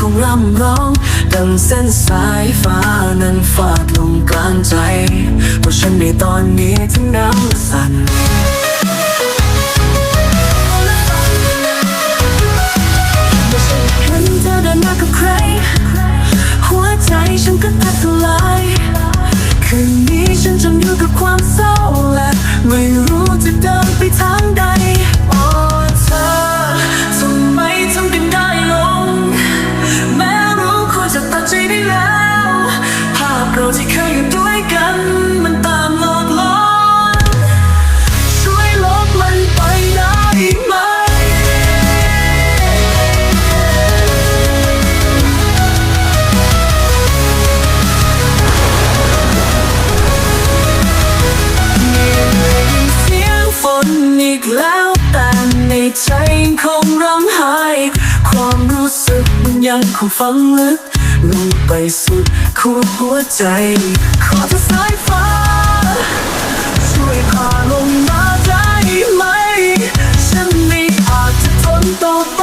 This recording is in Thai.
คงร่ำล้อมดังเส้นสายฟ้านั้นฟาดลงกลางใจ เพราะฉันในตอนนี้ถึงน้ำสั่นไม่ใช่เห็นเธอเดินมากับใครหัวใจฉันก็แทบทลาย คืนนี้ฉันจำอยู่กับความเศร้า อีกแล้วแต่ในใจยังคงร้องไห้ ความรู้สึกมันยังคงฝังลึกลงไปสุดขั้วหัวใจ ขอเธอสายฟ้า ช่วยพาลงมาได้ไหม ฉันไม่อาจจะทนต่อไป